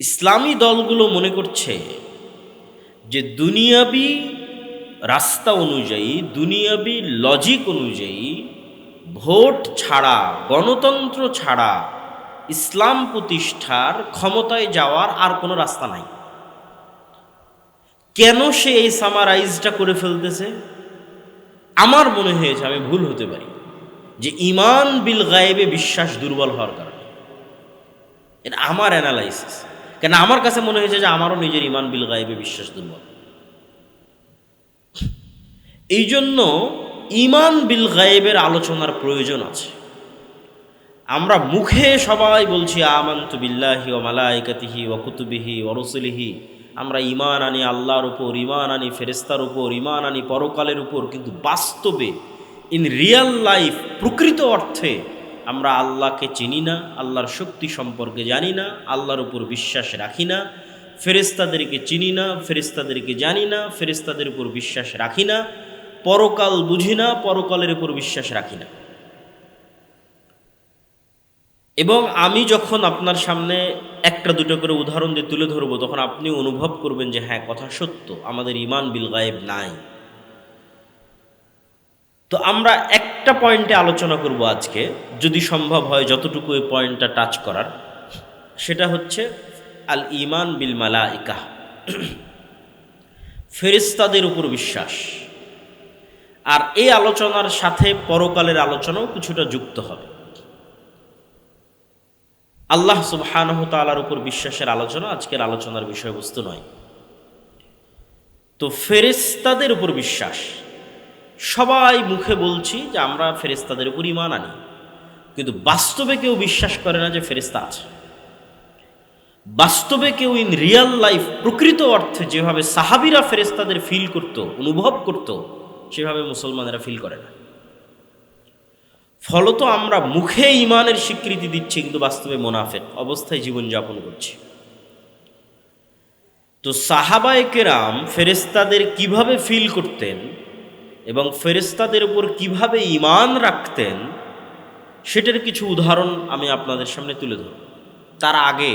ইসলামী দলগুলো মনে করছে যে দুনিয়াবি রাস্তা অনুযায়ী, দুনিয়াবি লজিক অনুযায়ী, ভোট ছাড়া, গণতন্ত্র ছাড়া, ইসলাম প্রতিষ্ঠার ক্ষমতায় যাওয়ার আর কোনো রাস্তা নাই। কেন সে এই সামারাইজটা করে ফেলতেছে? আমার মনে হয়েছে, আমি ভুল হতে পারি, যে ইমান বিল গায়েবে বিশ্বাস দুর্বল হওয়ার কারণে। এটা আমার অ্যানালাইসিস কেন আমার কাছে মনে হয়েছে যে আমারও নিজের ইমান বিল গায়েবে বিশ্বাস দুর্বল এই জন্য ইমান বিল গায়েবের আলোচনার প্রয়োজন আছে। আমরা মুখে সবাই বলছি, আমান্ত বিল্লাহি ও মালাইকাতিহি ও কুতুবিহি ও আমরা ইমান আনি আল্লাহর উপর ইমান আনি ফেরেস্তার উপর ইমান আনি পরকালের উপর, কিন্তু বাস্তবে ইন রিয়াল লাইফ প্রকৃত অর্থে আমরা আল্লাহকে চিনি না, আল্লাহর শক্তি সম্পর্কে জানি না, আল্লাহর উপর বিশ্বাস রাখি না ফেরেস্তাদেরকে চিনি না ফেরেস্তাদেরকে জানি না ফেরেস্তাদের উপর বিশ্বাস রাখি না, পরকাল বুঝি না, পরকালের উপর বিশ্বাস রাখি না। এবং আমি যখন আপনার সামনে একটা, দুটো করে উদাহরণ দিয়ে তুলে ধরবো, তখন আপনি অনুভব করবেন যে হ্যাঁ কথা সত্য, আমাদের ইমান বিল গায়েব নাই। তো আমরা একটা পয়েন্টে আলোচনা করব আজকে, যদি সম্ভব হয় যতটুকু এই পয়েন্টটা টাচ করার। সেটা হচ্ছে আল ইমান বিল মালাইকা ফেরিস্তাদের উপর বিশ্বাস। আর এই আলোচনার সাথে পরকালের আলোচনাও কিছুটা যুক্ত হবে। আল্লাহ সুবহানাহু তাআলার উপর বিশ্বাসের আলোচনা আজকের আলোচনার বিষয়বস্তু নয়। তো ফেরেস্তাদের উপর বিশ্বাস। সবাই মুখে বলছি যে আমরা ফেরেস্তাদের উপর ইমান আনি। কিন্তু বাস্তবে কেউ বিশ্বাস করে না যে ফেরেস্তা আছে। বাস্তবে কেউ ইন রিয়াল লাইফ প্রকৃত অর্থে যেভাবে সাহাবিরা ফেরেস্তাদের ফিল করত, অনুভব করত, সেভাবে মুসলমানেরা ফিল করে না। ফলত আমরা মুখে ইমানের স্বীকৃতি দিচ্ছি, কিন্তু বাস্তবে মোনাফেক অবস্থায় জীবনযাপন করছি। তো সাহাবায়ে কেরাম ফেরেস্তাদের কীভাবে ফিল করতেন? এবং ফেরেস্তাদের উপর কীভাবে ইমান রাখতেন, সেটার কিছু উদাহরণ আমি আপনাদের সামনে তুলে ধরব। তার আগে,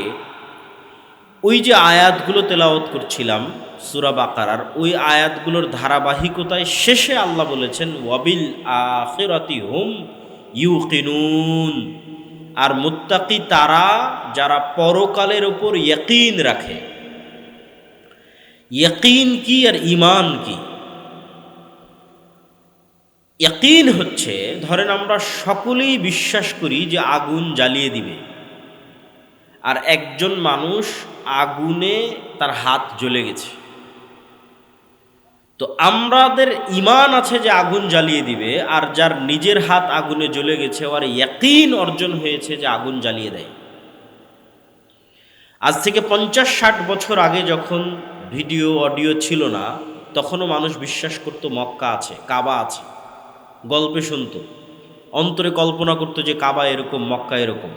ওই যে আয়াতগুলো তেলাওয়াত করছিলাম, সুরা বাকারার, ওই আয়াতগুলোর ধারাবাহিকতায় শেষে আল্লাহ বলেছেন, ওয়াবিল আখিরাতি হুম ইউকিনুন। আর মুত্তাকি তারা যারা পরকালের ওপর ইয়কিন রাখে। ইয়কিন কি আর ইমান কি? ইয়কিন হচ্ছে, ধরেন আমরা সকলেই বিশ্বাস করি যে আগুন জ্বালিয়ে দিবে। আর একজন মানুষ আগুনে তার হাত জ্বলে গেছে। তো আমাদের ইমান আছে যে আগুন জ্বালিয়ে দিবে, আর যার নিজের হাত আগুনে জ্বলে গেছে আর ইয়াকিন অর্জন হয়েছে যে আগুন জ্বালিয়ে দেয়। আজ থেকে পঞ্চাশ ষাট বছর আগে যখন ভিডিও, অডিও ছিল না, তখনও মানুষ বিশ্বাস করতো মক্কা আছে, কাবা আছে। গল্পে শুনতো। অন্তরে কল্পনা করতো যে কাবা এরকম, মক্কা এরকম।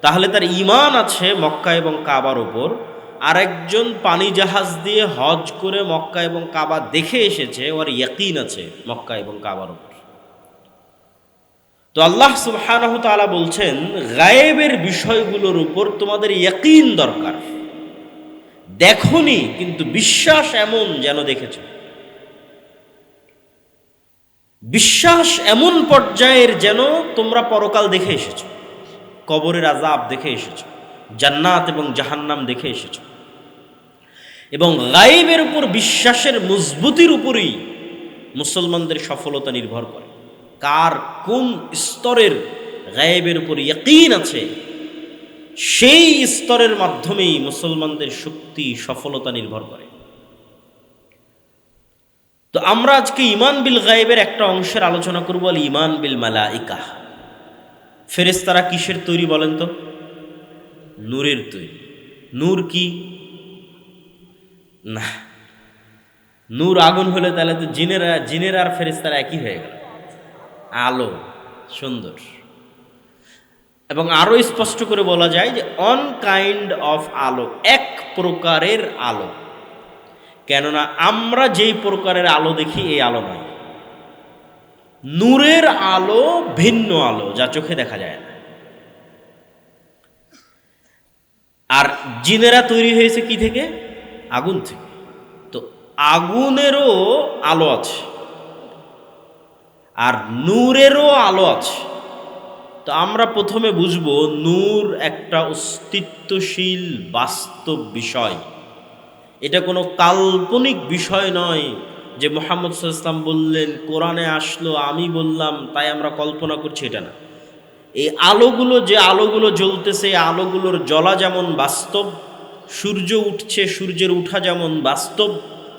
তাহলে তার ইমান আছে মক্কা এবং কাবার ওপর। আরেকজন পানি জাহাজ দিয়ে হজ করে মক্কা এবং কাবা দেখে এসেছে, ওর ইয়াকিন আছে মক্কা এবং কাবার ওপর। তো আল্লাহ সুবহানাহু তাআলা বলছেন, গায়েবের বিষয়গুলোর উপর তোমাদের ইয়াকিন দরকার। দেখনি, কিন্তু বিশ্বাস এমন যেন দেখেছ। বিশ্বাস এমন পর্যায়ের যেন তোমরা পরকাল দেখে এসেছ, কবরের আজাব দেখে এসেছ, জান্নাত এবং জাহান্নাম দেখে এসেছ। এবং গাইবের উপর বিশ্বাসের মজবুতির উপরেই মুসলমানদের সফলতা নির্ভর করে। কার কোন স্তরের গায়েবের উপর ইয়কিন আছে, সেই স্তরের মাধ্যমেই মুসলমানদের শক্তি সফলতা নির্ভর করে। তো আমরা আজকে ইমান বিল গায়েবের একটা অংশের আলোচনা করব, আল ইমান বিল মালাইকা। ফেরেস্তারা কিসের তৈরি বলেন তো? নূরের তৈরি। নূর কি? না। নূর আগুন হলে তাহলে তো জিনের জিনের আর ফেরেস্তারা একই হয়ে গেল। আলো, সুন্দর। এবং আরও স্পষ্ট করে বলা যায় যে, অন কাইন্ড অফ আলো, এক প্রকারের আলো। কেননা আমরা যেই প্রকারের আলো দেখি, এই আলো নয়। নূরের আলো ভিন্ন আলো, যা চোখে দেখা যায় না। আর জিনেরা তৈরি হয়েছে কি থেকে? আগুন থেকে। তো আগুনেরও আলো আছে, আর নূরেরও আলো আছে। তো আমরা প্রথমে বুঝব, নূর একটা অস্তিত্বশীল বাস্তব বিষয়। এটা কোনো কাল্পনিক বিষয় নয় যে মোহাম্মদ ইসলাম বললেন, কোরআনে আসলো, আমি বললাম, তাই আমরা কল্পনা করছি। এটা না। এই আলোগুলো, যে আলোগুলো জ্বলতেছে আলোগুলোর জ্বলা যেমন বাস্তব, সূর্য উঠছে, সূর্যের উঠা যেমন বাস্তব,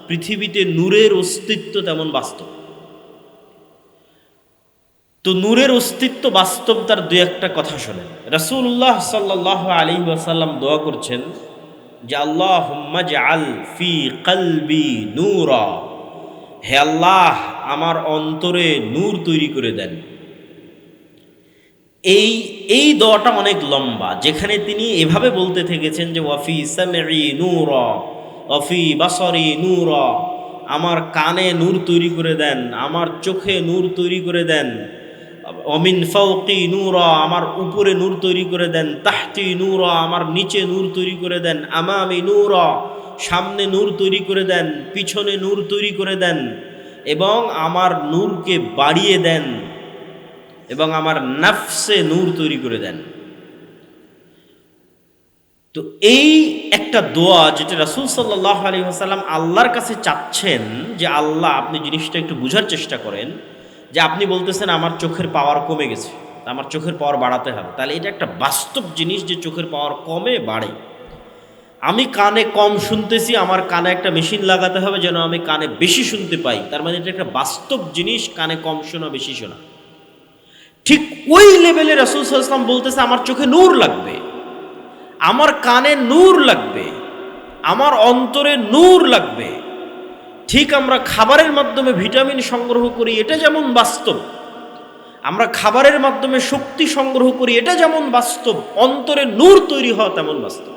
পৃথিবীতে নূরের অস্তিত্ব তেমন বাস্তব। তো নূরের অস্তিত্ব বাস্তব তার দু একটা কথা শোনেন। রাসূলুল্লাহ সাল্লাহ আলী ওয়াসাল্লাম দোয়া করছেন যে আল্লাহ আল ফি কলবি নূরা। হে আল্লাহ, আমার অন্তরে নূর তৈরি করে দেন। এই এই দোয়াটা অনেক লম্বা, যেখানে তিনি এভাবে বলতে থেকেছেন যে ওয়াফি সামি নূর ওয়াফি বাসরি নূর। আমার কানে নূর তৈরি করে দেন, আমার চোখে নূর তৈরি করে দেন। অমিন ফৌকি নূর, আমার উপরে নূর তৈরি করে দেন। তাহতি নূর, আমার নিচে নূর তৈরি করে দেন। আমামি নূর, সামনে নূর তৈরি করে দেন, পিছনে নূর তৈরি করে দেন এবং আমার নূরকে বাড়িয়ে দেন এবং আমার নাফসে নূর তৈরি করে দেন। তো এই একটা দোয়া যেটা রাসুল সাল্লাহ আলী আসাল্লাম আল্লাহর কাছে চাচ্ছেন যে, আল্লাহ আপনি জিনিসটা একটু বোঝার চেষ্টা করেন। যে আপনি বলতেছেন, আমার চোখের পাওয়ার কমে গেছে, আমার চোখের পাওয়ার বাড়াতে হবে। তাহলে এটা একটা বাস্তব জিনিস যে চোখের পাওয়ার কমে, বাড়ে। আমি কানে কম শুনতেছি, আমার কানে একটা মেশিন লাগাতে হবে যেন আমি কানে বেশি শুনতে পাই। তার মানে এটা একটা বাস্তব জিনিস, কানে কম শোনা, বেশি শোনা। ঠিক ওই লেভেলে রসুল সাল্লাম বলতেছে, আমার চোখে নূর লাগবে, আমার কানে নূর লাগবে, আমার অন্তরে নূর লাগবে। ঠিক আমরা খাবারের মাধ্যমে ভিটামিন সংগ্রহ করি, এটা যেমন বাস্তব। আমরা খাবারের মাধ্যমে শক্তি সংগ্রহ করি, এটা যেমন বাস্তব। অন্তরে নূর তৈরি হওয়া তেমন বাস্তব।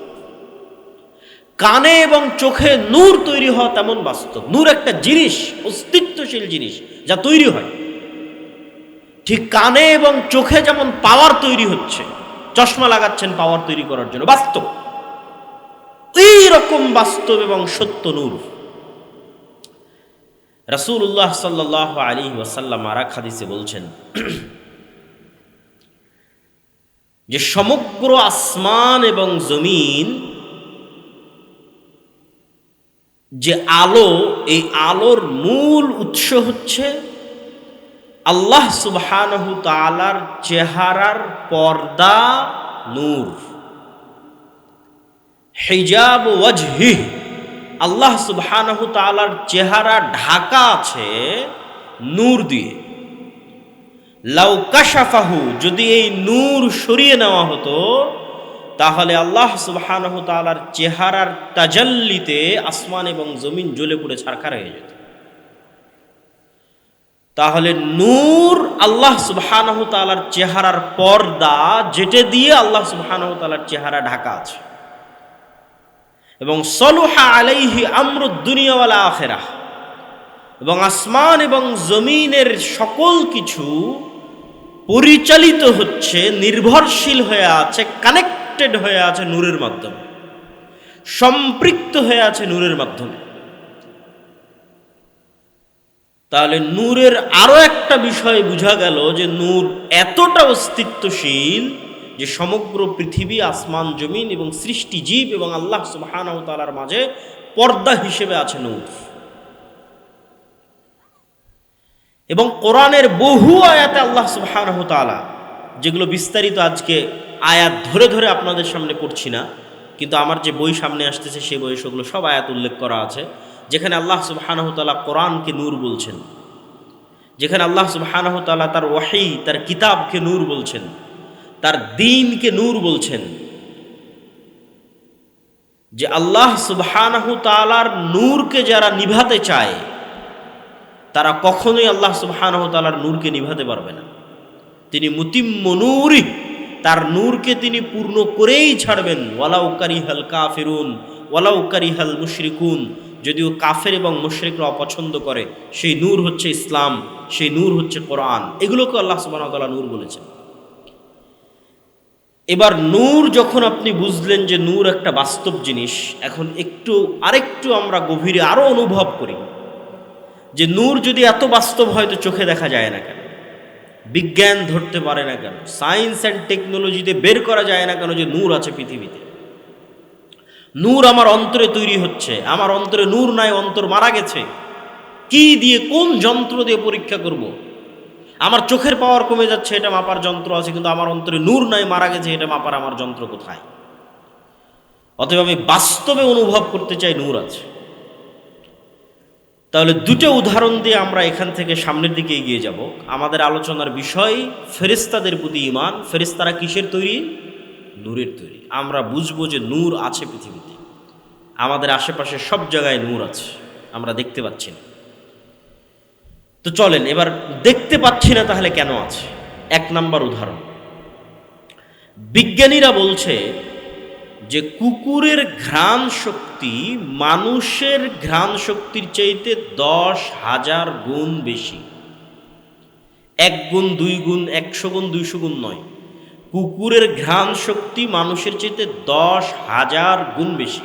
কানে এবং চোখে নূর তৈরি হওয়া তেমন বাস্তব। নূর একটা জিনিস, অস্তিত্বশীল জিনিস, যা তৈরি হয়। ঠিক কানে এবং চোখে যেমন পাওয়ার তৈরি হচ্ছে, চশমা লাগাচ্ছেন পাওয়ার তৈরি করার জন্য, বাস্তব। এই রকম বাস্তব এবং সত্য নূর। রাসুল্লাহ সাল্লাহ আলী ওয়াসাল্লাম আরাক হাদিসে বলছেন, যে সমগ্র আসমান এবং জমিন, যে আলো, এই আলোর মূল উৎস হচ্ছে আল্লাহ সুবহানহু তালার চেহারার পর্দা, নূর। হিজাব ওয়াজহি আল্লাহ সুবহানহু তালার চেহারা ঢাকা আছে নূর দিয়ে। লাউকাশাফাহু যদি এই নূর সরিয়ে নেওয়া হতো, তাহলে আল্লাহ সুবহানহু তালার চেহারার তাজাল্লিতে আসমান এবং জমিন জ্বলে পুড়ে ছারখার হয়ে যেত। তাহলে নূর আল্লাহ সুবহানাহু তাআলার চেহারার পর্দা, যেটে দিয়ে আল্লাহ সুবহানাহু তাআলার চেহারা ঢাকা আছে। এবং সলুহা আলাইহি আমরুদ দুনিয়াওয়ালা আখেরা। এবং আসমান এবং জমিনের সকল কিছু পরিচালিত হচ্ছে, নির্ভরশীল হয়ে আছে কানেক্টেড হয়ে আছে নূরের মাধ্যমে। সম্পৃক্ত হয়ে আছে নূরের মাধ্যমে। তাহলে নূরের আরও একটা বিষয় বোঝা গেল যে নূর এতটা অস্তিত্বশীল যে সমগ্র পৃথিবী, আসমান, জমিন এবং সৃষ্টি জীব এবং আল্লাহ সুবাহানাউ তালার মাঝে পর্দা হিসেবে আছে নূর। এবং কোরআনের বহু আয়াতে আল্লাহ তালা যেগুলো বিস্তারিত আজকে আয়াত ধরে ধরে আপনাদের সামনে পড়ছি না, কিন্তু আমার যে বই সামনে আসতেছে সেই বই সেগুলো সব আয়াত উল্লেখ করা আছে, যেখানে আল্লাহ সুবাহানহতালা কোরআনকে নূর বলছেন। যেখানে আল্লাহ সুবাহানহতালা তার ওয়াহি, তার কিতাবকে নূর বলছেন। তার দিনকে নূর বলছেন যে আল্লাহ তালার নূরকে যারা নিভাতে চায়, তারা কখনোই আল্লাহ তালার নূরকে নিভাতে পারবে না। তিনি মুতিম্ম নূরি তার নূরকে তিনি পূর্ণ করেই ছাড়বেন। ওয়ালাউ কারিহাল কাফিরুন, ওয়ালাউ কারিহাল মুশরিকুন, যদিও কাফের এবং মুশরিকরা অপছন্দ করে, সেই নূর হচ্ছে ইসলাম, সেই নূর হচ্ছে কোরআন। এগুলোকে আল্লাহ সুবাহ নূর বলেছেন। এবার নূর যখন আপনি বুঝলেন যে নূর একটা বাস্তব জিনিস, এখন একটু, আরেকটু আমরা গভীরে আরও অনুভব করি। যে নূর যদি এত বাস্তব হয় তো চোখে দেখা যায় না কেন? বিজ্ঞান ধরতে পারে না কেন? সায়েন্স অ্যান্ড টেকনোলজিতে বের করা যায় না কেন যে নূর আছে পৃথিবীতে? নূর আমার অন্তরে তৈরি হচ্ছে। আমার অন্তরে নূর নাই, অন্তর মারা গেছে। কি দিয়ে, কোন যন্ত্র দিয়ে পরীক্ষা করব। আমার চোখের পাওয়ার কমে যাচ্ছে, এটা মাপার যন্ত্র আছে, কিন্তু আমার অন্তরে নূর নাই, মারা গেছে, এটা মাপার আমার যন্ত্র কোথায়? অতএব আমি বাস্তবে অনুভব করতে চাই নূর আছে। তাহলে দুটো উদাহরণ দিয়ে আমরা এখান থেকে সামনের দিকে এগিয়ে যাব। আমাদের আলোচনার বিষয় ফেরিস্তাদের প্রতি ইমান ফেরিস্তারা কিসের তৈরি? নূরের তৈরি। আমরা বুঝব যে নূর আছে পৃথিবীতে। আমাদের আশেপাশে সব জায়গায় নূর আছে। আমরা দেখতে পাচ্ছি না। তো চলেন, এবার দেখতে পাচ্ছি না তাহলে কেন আছে। এক নাম্বার উদাহরণ। বিজ্ঞানীরা বলছে যে কুকুরের ঘ্রাণ শক্তি মানুষের ঘ্রাণ শক্তির চাইতে দশ হাজার গুণ বেশি। এক গুণ, দুই গুণ, একশো গুণ, দুইশো গুণ নয়। কুকুরের ঘ্রাণ শক্তি মানুষের চাইতে দশ হাজার গুণ বেশি।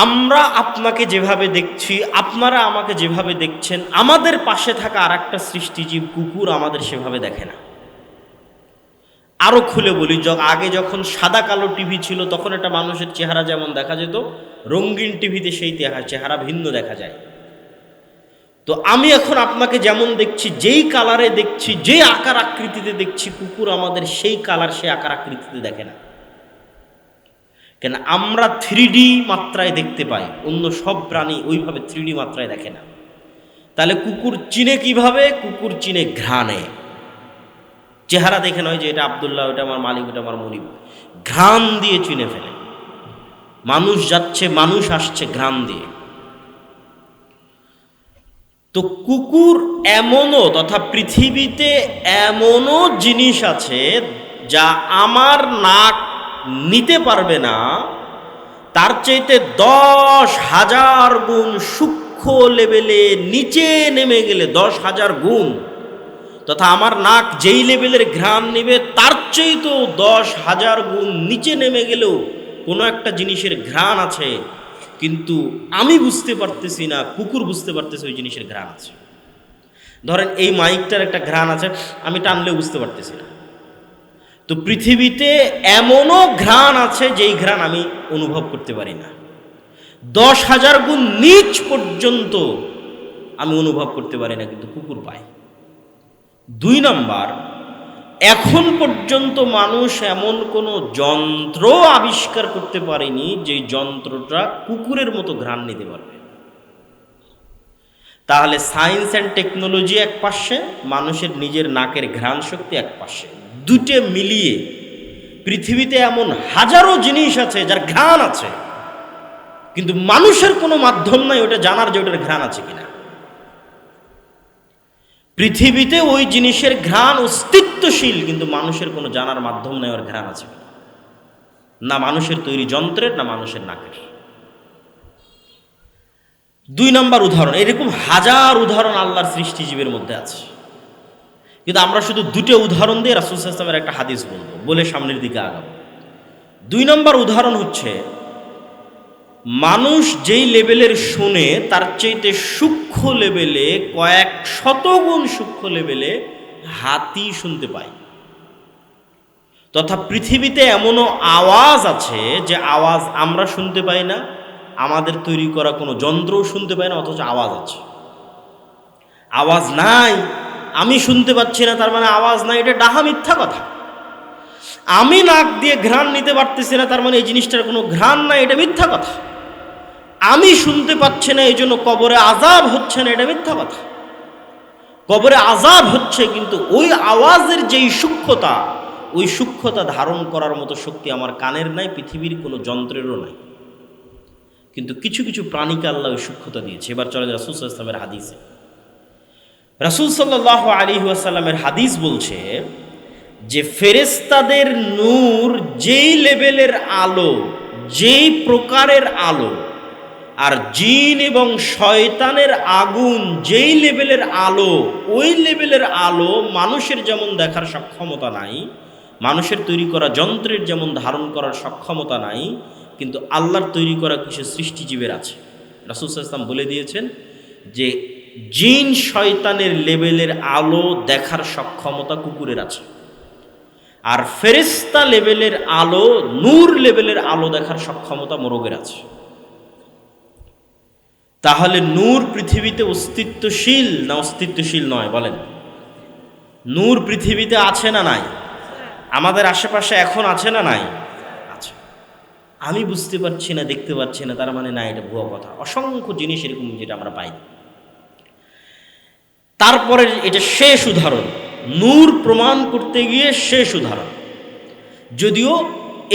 আমরা আপনাকে যেভাবে দেখছি, আপনারা আমাকে যেভাবে দেখছেন, আমাদের পাশে থাকা আর একটা সৃষ্টিজীব কুকুর আমাদের সেভাবে দেখে না। আরও খুলে বলি আগে যখন সাদা কালো টিভি ছিল, তখন একটা মানুষের চেহারা যেমন দেখা যেত, রঙিন টিভিতে সেই চেহারা ভিন্ন দেখা যায়। তো আমি এখন আপনাকে যেমন দেখছি, যেই কালারে দেখছি, যে আকার আকৃতিতে দেখছি, কুকুর আমাদের সেই কালার সেই আকার আকৃতিতে দেখে না। কেন আমরা থ্রি মাত্রায় দেখতে পাই, অন্য সব প্রাণী ওইভাবে থ্রি মাত্রায় দেখে না। তাহলে কুকুর চিনে কীভাবে? কুকুর চিনে ঘ্রাণে। চেহারা দেখে নয় যে এটা আবদুল্লাহ, ওটা আমার মালিক, ওটা আমার মনিব। ঘ্রাণ দিয়ে চিনে ফেলে। মানুষ যাচ্ছে, মানুষ আসছে ঘ্রাণ দিয়ে। তো কুকুর এমনও, তথা পৃথিবীতে এমনও জিনিস আছে যা আমার নাক নিতে পারবে না, তার চাইতে দশ হাজার গুণ সূক্ষ্ম লেভেলে নিচে নেমে গেলে দশ হাজার গুণ, তথা আমার নাক যেই লেভেলের ঘ্রাণ নেবে তার চাইতেও দশ হাজার গুণ নিচে নেমে গেলেও কোনো একটা জিনিসের ঘ্রাণ আছে। কিন্তু আমি বুঝতে পারতেছি না, কুকুর বুঝতে পারতেছে ওই জিনিসের ঘ্রাণ আছে। ধরেন এই মাইকটার একটা ঘ্রাণ আছে, আমি টানলেও বুঝতে পারতেছি না। তো পৃথিবীতে এমনও ঘ্রাণ আছে যেই ঘ্রাণ আমি অনুভব করতে পারি না। দশ হাজার গুণ নিচ পর্যন্ত আমি অনুভব করতে পারি না, কিন্তু কুকুর পায়। দুই নাম্বার, এখন পর্যন্ত মানুষ এমন কোনো যন্ত্র আবিষ্কার করতে পারেনি যে যন্ত্রটা কুকুরের মতো ঘ্রাণ নিতে পারবে। তাহলে সায়েন্স অ্যান্ড টেকনোলজি এক পাশে, মানুষের নিজের নাকের ঘ্রাণ শক্তি এক পাশে। দুটে মিলিয়ে পৃথিবীতে এমন হাজারো জিনিস আছে যার ঘ্রাণ আছে। কিন্তু মানুষের কোনো মাধ্যম নাই ওটা জানার যে ওটার ঘ্রাণ আছে কিনা। পৃথিবীতে ওই জিনিসের ঘ্রাণ অস্তিত্বশীল, কিন্তু মানুষের কোনো জানার মাধ্যম নেই ওর ঘ্রাণ আছে না মানুষের তৈরি যন্ত্রের, না মানুষের নাকের। দুই নম্বর উদাহরণ, এরকম হাজার উদাহরণ আল্লাহর সৃষ্টিজীবের মধ্যে আছে। কিন্তু আমরা শুধু দুটো উদাহরণ দিয়ে রাসুল ইসলামের একটা হাদিস বলব। বলে সামনের দিকে আগাবো। দুই নম্বর উদাহরণ হচ্ছে, মানুষ যেই লেভেলের শুনে, তার চাইতে সূক্ষ্ম লেভেলে কয়েক শতগুণ সূক্ষ্ম লেভেলে হাতি শুনতে পায়। তথা পৃথিবীতে এমনও আওয়াজ আছে যে আওয়াজ আমরা শুনতে পাই না, আমাদের তৈরি করা কোনো যন্ত্রও শুনতে পাই না, অথচ আওয়াজ আছে। আওয়াজ নাই আমি শুনতে পাচ্ছি না, তার মানে আওয়াজ নাই, এটা ডাহা মিথ্যা কথা। আমি নাক দিয়ে ঘ্রাণ নিতে পারতেছি না, তার মানে এই জিনিসটার কোনো ঘ্রাণ নাই, এটা মিথ্যা কথা। আমি শুনতে পাচ্ছি না, এই জন্য কবরে আজাব হচ্ছে না, এটা মিথ্যা কথা। কবরে আজাব হচ্ছে, কিন্তু ওই আওয়াজের যেই সূক্ষ্মতা, ওই সূক্ষ্মতা ধারণ করার মতো শক্তি আমার কানের নাই, পৃথিবীর কোনো যন্ত্রেরও নাই। কিন্তু কিছু কিছু প্রাণীকে আল্লাহ ওই সূক্ষ্মতা দিয়েছে। এবার চলে রাসুল ইসলামের হাদিসে। রাসুল সাল্লাহ আলী আসাল্লামের হাদিস বলছে যে ফেরেস্তাদের নূর যেই লেভেলের আলো, যেই প্রকারের আলো, আর জিন এবং শয়তানের আগুন যেই লেভেলের আলো, ওই লেভেলের আলো মানুষের যেমন দেখার সক্ষমতা নাই, মানুষের তৈরি করা যন্ত্রের যেমন ধারণ করার সক্ষমতা নাই, কিন্তু আল্লাহর তৈরি করা কিছু সৃষ্টিজীবের আছে। রাসুল ইসলাম বলে দিয়েছেন যে জিন শয়তানের লেভেলের আলো দেখার সক্ষমতা কুকুরের আছে। আর ফেরিস্তা লেভেলের আলো, নূর লেভেলের আলো দেখার সক্ষমতা মোরগের আছে। তাহলে নূর পৃথিবীতে অস্তিত্বশীল না অস্তিত্বশীল নয়, বলেন? নূর পৃথিবীতে আছে না নাই? আমাদের আশেপাশে এখন আছে না নাই? আছে। আমি বুঝতে পারছি না, দেখতে পাচ্ছি না, তার মানে না, এটা ভুয়া কথা। অসংখ্য জিনিস এরকম যেটা আমরা পাই। তারপরে এটা শেষ উদাহরণ। নূর প্রমাণ করতে গিয়ে শেষ উদাহরণ। যদিও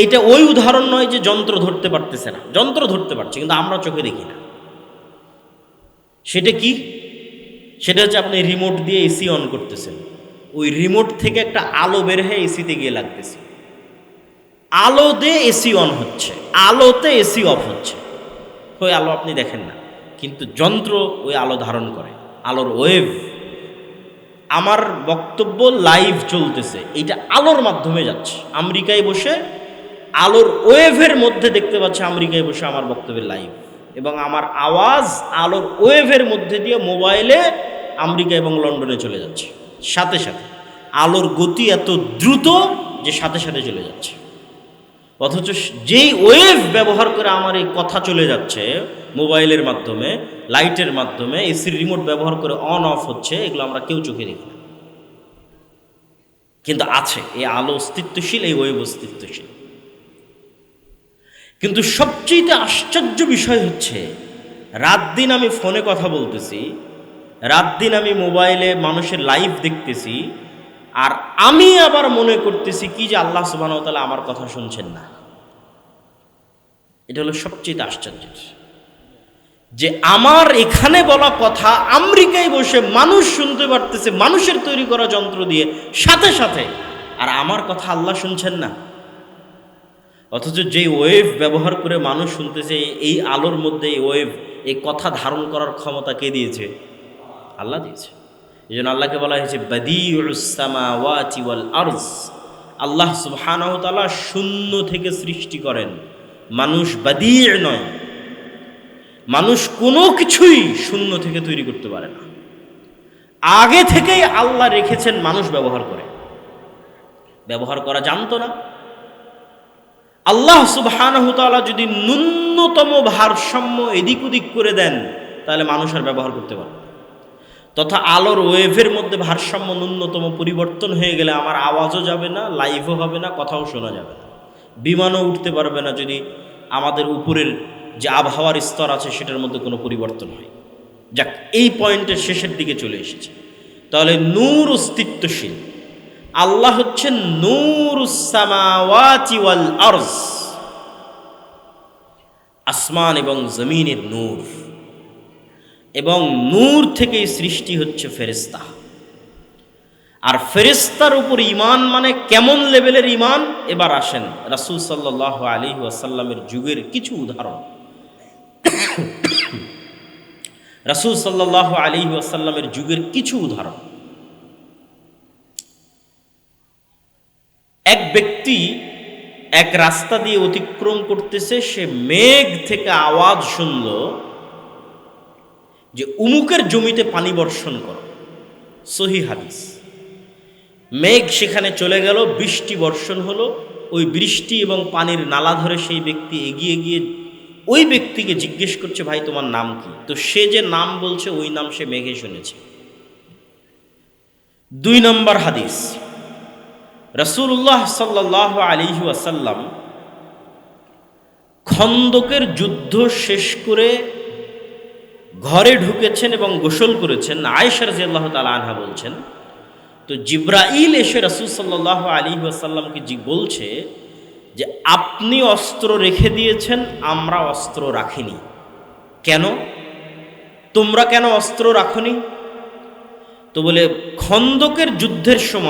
এটা ওই উদাহরণ নয় যে যন্ত্র ধরতে পারতেছে না। যন্ত্র ধরতে পারছে, কিন্তু আমরা চোখে দেখি না। সেটা কি? সেটা হচ্ছে আপনি রিমোট দিয়ে এসি অন করতেছেন। ওই রিমোট থেকে একটা আলো বের হয়ে এসিতে গিয়ে লাগতেছে। আলো দিয়ে এসি অন হচ্ছে, আলোতে এসি অফ হচ্ছে। ওই আলো আপনি দেখেন না, কিন্তু যন্ত্র ওই আলো ধারণ করে। আলোর ওয়েভ আমার বক্তব্য লাইভ চলতেছে। এটা আলোর মাধ্যমে যাচ্ছে। আমেরিকায় বসে আলোর ওয়েভের মধ্যে দেখতে পাচ্ছে আমেরিকায় বসে আমার বক্তব্যের লাইভ এবং আমার আওয়াজ আলোর ওয়েভের মধ্যে দিয়ে মোবাইলে আমেরিকা এবং লন্ডনে চলে যাচ্ছে। সাথে সাথে আলোর গতি এত দ্রুত যে সাথে সাথে চলে যাচ্ছে। অথচ যেই ওয়েভ ব্যবহার করে আমার এই কথা চলে যাচ্ছে, মোবাইলের মাধ্যমে, লাইটের মাধ্যমে এসির রিমোট ব্যবহার করে অন, অফ হচ্ছে, এগুলো আমরা কেউ চোখে দেখি না। কিন্তু আছে এই আলো অস্তিত্বশীল, এই ওয়েভ অস্তিত্বশীল। কিন্তু সবচেয়ে আশ্চর্য বিষয় হচ্ছে, রাত দিন আমি ফোনে কথা বলতেছি, রাত দিন আমি মোবাইলে মানুষের লাইভ দেখতেছি আর আমি আবার মনে করতেছি কি যে আল্লাহ সুবাহ তালা আমার কথা শুনছেন না। এটা হলো সবচেয়ে আশ্চর্যের। যে আমার এখানে বলা কথা, আমেরিকায় বসে মানুষ শুনতে পারতেছে, মানুষের তৈরি করা যন্ত্র দিয়ে সাথে সাথে, আর আমার কথা আল্লাহ শুনছেন না। অথচ যে ওয়েভ ব্যবহার করে মানুষ শুনতেছে এই আলোর মধ্যে এই ওয়েভ, এই কথা ধারণ করার ক্ষমতা কে দিয়েছে? আল্লাহ দিয়েছে। এই জন্য আল্লাহকে বলা হয়েছে আল্লাহ সুবহানাহু শূন্য থেকে সৃষ্টি করেন। মানুষ বাদি নয়। মানুষ কোনো কিছুই শূন্য থেকে তৈরি করতে পারে না। আগে থেকেই আল্লাহ রেখেছেন মানুষ ব্যবহার করে। ব্যবহার করা জানতো না। আল্লাহ সুবহানাহু তাআলা যদি ন্যূনতম ভারসাম্য এদিক ওদিক করে দেন, তাহলে মানুষ আর ব্যবহার করতে পারবে। তথা আলোর ওয়েভের মধ্যে ভারসাম্য ন্যূনতম পরিবর্তন হয়ে গেলে আমার আওয়াজও যাবে না, লাইভও হবে না, কথাও শোনা যাবে না। বিমানও উঠতে পারবে না যদি আমাদের উপরের যে আবহাওয়ার স্তর আছে সেটার মধ্যে কোনো পরিবর্তন হয়। যাক, এই পয়েন্টের শেষের দিকে চলে এসেছে। তাহলে নূর অস্তিত্বশীল। আল্লাহ হচ্ছেন নূর আসমান এবং জমিনের নূর। এবং নূর থেকেই সৃষ্টি হচ্ছে ফেরেস্তা আর ফেরেস্তার উপর ইমান মানে কেমন লেভেলের ইমান এবার আসেন রাসূল সাল্লাহ আলী ওয়াসাল্লামের যুগের কিছু উদাহরণ। রাসূল সাল্লাহ আলী ওয়াসাল্লামের যুগের কিছু উদাহরণ। এক ব্যক্তি এক রাস্তা দিয়ে অতিক্রম করতেছে, সে মেঘ থেকে আওয়াজ শুনল যে উমুকের জমিতে পানি বর্ষণ করো। সহি হাদিস। মেঘ সেখানে চলে গেল, বৃষ্টি বর্ষণ হলো, ওই বৃষ্টি এবং পানির নালা ধরে সেই ব্যক্তি এগিয়ে গিয়ে ওই ব্যক্তিকে জিজ্ঞেস করছে, ভাই, তোমার নাম কি? তো সে যে নাম বলছে, ওই নাম সে মেঘে শুনেছে। দুই নম্বর হাদিস। রসুল্লাহ সাল্লাহ আলিহু আসাল্লাম খন্দকের যুদ্ধ শেষ করে ঘরে ঢুকেছেন এবং গোসল করেছেন। আয়েশার আল্লাহ তালা আনহা বলছেন, তো জিব্রাইল এসে রসুল সাল্লাহ আলী আসাল্লামকে জি বলছে যে, আপনি অস্ত্র রেখে দিয়েছেন, আমরা অস্ত্র রাখিনি। কেন? তোমরা কেন অস্ত্র রাখনি? তো বলে, খন্দকের যুদ্ধের সময়